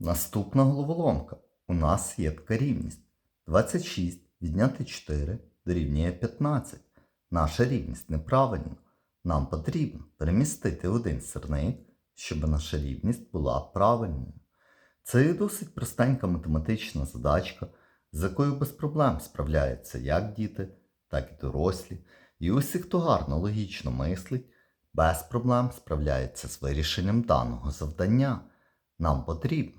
Наступна головоломка. У нас є така рівність. 26 відняти 4 дорівнює 15. Наша рівність неправильна. Нам потрібно перемістити один сирник, щоб наша рівність була правильною. Це є досить простенька математична задачка, з якою без проблем справляються як діти, так і дорослі. І усі, хто гарно логічно мислить, без проблем справляється з вирішенням даного завдання. Нам потрібно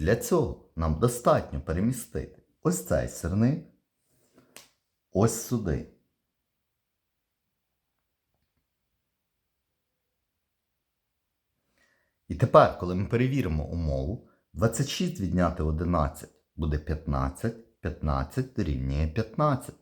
Для цього нам достатньо перемістити ось цей сирник ось сюди. І тепер, коли ми перевіримо умову, 26 відняти 11 буде 15, 15 дорівнює 15.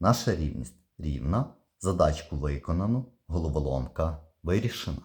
Наша рівність рівна, задачку виконано, головоломка вирішена.